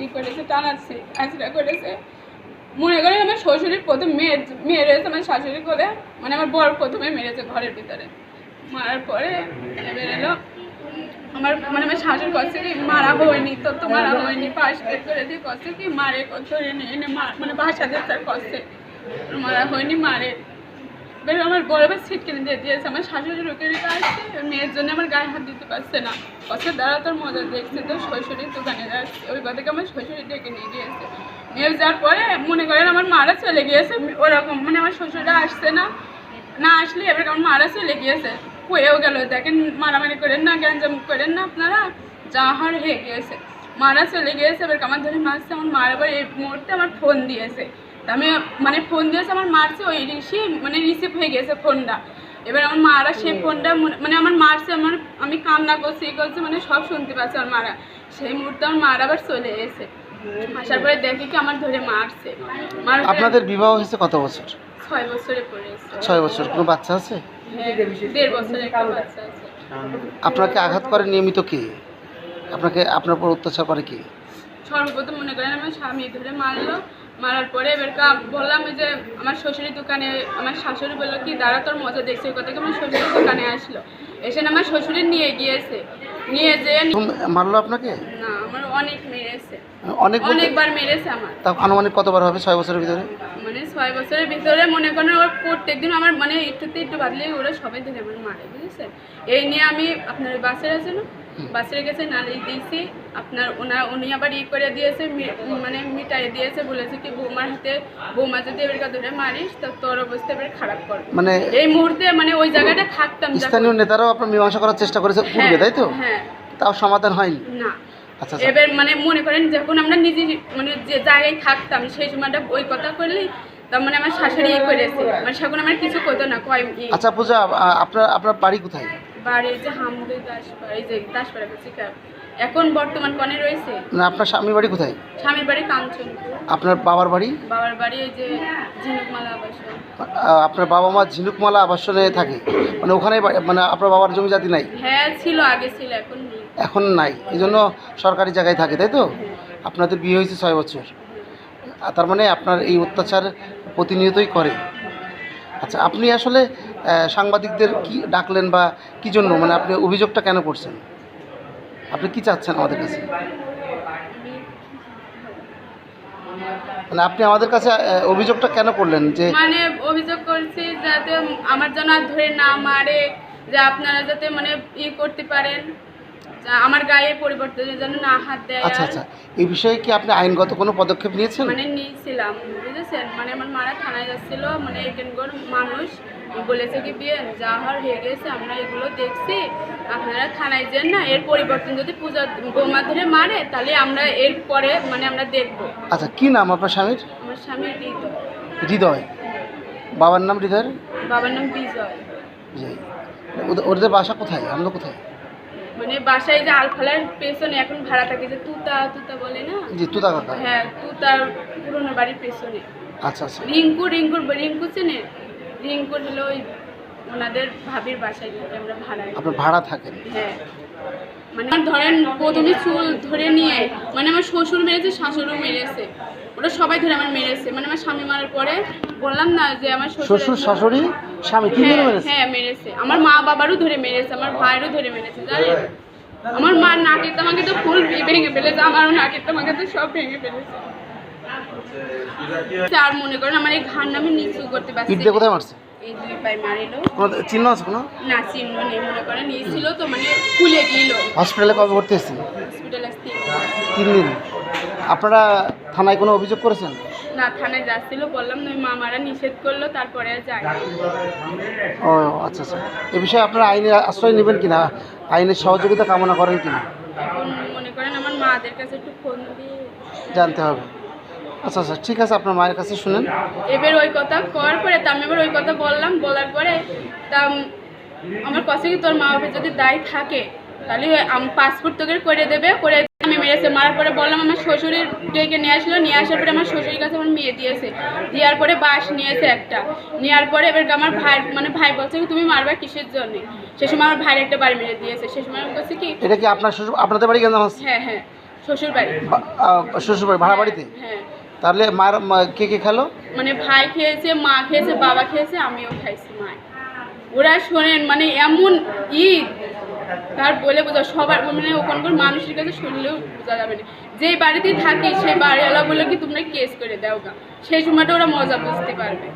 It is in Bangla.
ই করেছে, টানাচ্ছে আঁচড়া করেছে। মনে করেন আমার শ্বশুরের প্রথম মেয়ে মেয়ে রয়েছে আমার শাশুড়ি করে মানে আমার বর প্রথমে মেরেছে ঘরের ভিতরে। মারার পরে এবার এলো আমার মানে আমার শাশুড়ি করছে কি, মারা হয়নি তোর তো মারা হয়নি, পাশ বের করে দিয়ে করছে কি, মারে নিয়ে এনে মা- মানে বাসাতে তার করছে মারা হয়নি, মারে। এবার আমার ভাই সিট কিনে দিয়ে দিয়েছে। আমার শাশুড়ি রুকে রুকে আসছে মেয়ের জন্য আমার গায়ে হাত দিতে পারছে না। কষ্ট দ্বারা তোর মজা দেখছে তো শ্বশুরের দোকানে যাচ্ছে। ওই কথাকে আমার শ্বশুরি ডেকে নিয়ে গিয়েছে। নিয়ে যাওয়ার পরে মনে করেন আমার মারা চলে গিয়েছে, ওরকম। মানে আমার শ্বশুররা আসছে না। না আসলে এবার আমার মারা চলে গিয়েছে। হয়েও গেল। দেখেন মারামারি করেন না, গ্যাঞ্জাম করেন না আপনারা। যা হার হয়ে গিয়েছে। মারা চলে গিয়েছে, এবার আমার ধরে মারছে। আমার মার আবার এই মুহূর্তে আমার ফোন দিয়েছে। আমি মানে ফোন দিয়েছে আমার মারছে ওই রিসিভ মানে রিসিভ হয়ে গেছে ফোনটা এবার আমার মারা সেই ফোনটা মানে আমার মারছে আমার আমি কান্না করছি ই করছি মানে সব শুনতে পাচ্ছি আমার মারা। সেই মুহূর্তে আমার মার আবার চলে এসে। আসার পরে দেখি কি আমার ধরে মারছে। মার আপনাদের বিবাহ হয়েছে কত বছর? ছয় বছরে পড়েছে। ছয় বছর কোনো বাচ্চা আছে? হ্যাঁ দেড় বছরের একটা বাচ্চা আছে। আপনাকে আঘাত করে নিয়মিত কে? আপনাকে আপনার উপর অত্যাচার করে কে? সর্বপ্রথম মনে করেন আমার স্বামী ধরে মারলো মারার পরে এবার বললাম যে আমার শ্বশুরের দোকানে আমার শাশুড়ি বলল কি দাঁড়া তোর মজা দেখছে। ওই কথা আমার শ্বশুরের দোকানে আসলো। এসে আমার শ্বশুরের নিয়ে গিয়েছে। নিয়ে যেয়ে মারলো আপনাকে? না আমার অনেক মেরেছে। অনেক অনেকবার মেরেছে আমার। তা আনুমানিক কতবার হবে? ছয় বছরের ভিতরে? মানে ছয় বছরের ভিতরে মনে করেন ওর প্রত্যেকদিন আমার মানে একটুতে একটু বাদলে ওরা সবাই ধরে আমার মারে বুঝেছেন? এই নিয়ে আমি আপনার বাসের আছে না বাসের কাছে নালিশ দিয়েছি। আপনার ওনার উনি আবার ই করে দিয়েছে মানে মিটাই দিয়েছে বলেছে কি বৌমার হাতে বৌমা যদি এবার ধরে মারিস তো তোর অবস্থা এবার খারাপ করবে। মানে এই মুহূর্তে মানে ওই জায়গাটা থাকতাম স্থানীয় নেতারাও আপনার মীমাংসা করার চেষ্টা করেছে পূর্বে তাই তো? হ্যাঁ। তাও সমাধান হয়নি? না। আচ্ছা আচ্ছা। এবার মানে মনে করেন যখন আমরা নিজে মানে যে জায়গায় থাকতাম সেই সময়টা ওই কথা করলেই তার মানে আমার শাশুড়ি ই করেছে। মানে সেখন আমার কিছু করতো না কয় আচ্ছা পূজা আপনার আপনার বাড়ি কোথায়? বাড়ি যে হামদে দাসপাড়া এই যে দাসপাড়া করছি এখন বর্তমান কনে রয়েছে? মানে আপনার স্বামীর বাড়ি কোথায়? স্বামীর বাড়ি কাঞ্চনপুর। আপনার বাবার বাড়ি? বাবার বাড়ি এই যে ঝিনুকমালা আবাসন। আ, আপনার বাবা মা ঝিনুকমালা আবাসনে থাকে। মানে ওখানে মানে আপনার বাবার জমি জাতি নাই? হ্যাঁ ছিল আগে ছিল এখন নেই। এখন নাই। এই জন্য সরকারি জায়গায় থাকে তাই তো? আপনাদের বিয়ে হয়েছে ছয় বছর। আর তার মানে আপনার এই অত্যাচার প্রতিনিয়তই করে। আচ্ছা আপনি আসলে আহ, সাংবাদিকদের কি ডাকলেন বা কি জন্য? মানে আপনি অভিযোগটা কেন করছেন? আপনি কি চাচ্ছেন আমাদের কাছে? মানে আপনি আমাদের কাছে অভিযোগটা কেন করলেন যে মানে অভিযোগ করছি যাতে আমার যেন আর ধরে না মারে যে আপনারা যাতে মানে ই করতে পারেন আমার গায়ে পরিবর্তনের জন্য না হাত দেয়। আচ্ছা আচ্ছা। এই বিষয়ে কি আপনি আইনগত কোনো পদক্ষেপ নিয়েছেন? মানে নিয়েছিলাম বুঝেছেন? মানে আমার মারা থানায় যাচ্ছিল মানে এখানকার মানুষ। বলেছে কি বিয়ে যা হওয়ার হয়ে গেছে আমরা এগুলো দেখছি। আপনারা থানায় যান না এর পরিবর্তন যদি পূজা বৌমা ধরে মারে তাহলে আমরা এর পরে মানে আমরা দেখব। আচ্ছা কি নাম আপনার স্বামীর? আমার স্বামী হৃদয় হৃদয়। বাবার নাম হৃদয়ের? বাবার নাম বিজয়। বিজয়। ওদের- ওদের বাসা কোথায়? আমরা কোথায়? মানে বাসায় যে আলফালার পেছনে এখন ভাড়া থাকে যে তুতা তুতা বলে না? জি তুতা কাকা। হ্যাঁ তুতার পুরোনো বাড়ির পেছনে। আচ্ছা আচ্ছা। রিঙ্কু রিঙ্কুর রিঙ্কু চেনে? রিঙ্কুর হলো ওই ওনাদের ভাবির বাসায় আমরা ভাড়ায় আপনার ভাড়া থাকেন হ্যাঁ। মানে ধরেন প্রথমে চুল ধরে নিয়ে মানে আমার শ্বশুর মেরেছে শাশুড়ও মেরেছে। ওরা সবাই ধরে আমার মেরেছে। মানে আমার স্বামী মারার পরে বললাম না যে আমার শ্বশুর শাশুড়ি স্বামী তিনজন হ্যাঁ মেরেছে? হ্যাঁ মেরেছে। আমার মা বাবারও ধরে মেরেছে আমার ভাইয়েরও ধরে মেরেছে। জানেন আমার মা নাকের তামাকে তো ফুল ভেঙে ফেলেছে আমারও নাকের তামাকে তো সব ভেঙে ফেলেছে। আর মনে করেন আমার এই ঘাড় নামে নিচু করতে পারছি। ইট দিয়ে কোথায় মারছে? এই দুই পায়ে মারিলো। কোনো চিহ্ন আছে কোনো? না চিহ্ন নেই মনে করেন নিয়েছিল তো মানে খুলে হসপিটালে কবে ভর্তি হসপিটাল তিন দিন। আপনারা থানায় কোনো অভিযোগ করেছেন? না থানায় যাচ্ছিল বললাম না মামারা নিষেধ করল তারপরে আর যাই ও আচ্ছা আচ্ছা। এ বিষয়ে আপনারা আইনের আশ্রয় নেবেন কিনা? আইনের সহযোগিতা কামনা করেন কিনা? এখন মনে করেন আমার মাদের কাছে একটু ফোন দিয়ে জানতে হবে। আচ্ছা আচ্ছা ঠিক আছে আপনার মায়ের কাছে শুনেন। এবার ওই কথা করার পরে তা আমি এবার ওই কথা বললাম বলার পরে তা আমার কাছে কি তোর মা বাবার যদি দায় থাকে তাহলে পাসপোর্ট তোকে করে দেবে করে আমি মেরেছে। মারার পরে বললাম আমার শ্বশুরের ডেকে নিয়ে আসলো নিয়ে আসার পরে আমার শ্বশুরের কাছে আমার মেয়ে দিয়েছে। দেওয়ার পরে বাস নিয়েছে একটা। নেওয়ার পরে এবার আমার ভাই মানে ভাই বলছে কি তুমি মারবা কিসের জন্য? সে সময় আমার ভাইয়ের একটা বাড়ি মেরে দিয়েছে। সে সময় আমি বলছি কি এটা কি আপনার শ্বশুর আপনাদের বাড়ি গেলাম হ্যাঁ হ্যাঁ শ্বশুর বাড়ি বা- আহ, শ্বশুরবাড়ি ভাড়া বাড়িতে হ্যাঁ। তাহলে মার কে কে খেলো? মানে ভাই খেয়েছে, মা খেয়েছে, বাবা খেয়েছে, আমিও খাইছি মা ওরা শোনেন মানে এমন ঈদ, তার বলে বোঝা সবার মানে ওখানকার মানুষের কাছে শুনলেও বোঝা যাবে না। যেই বাড়িতেই থাকি, সেই বাড়িওয়ালা বলে কি তোমরা কেস করে দাও গা। সেই সময়টা ওরা মজা বুঝতে পারবে।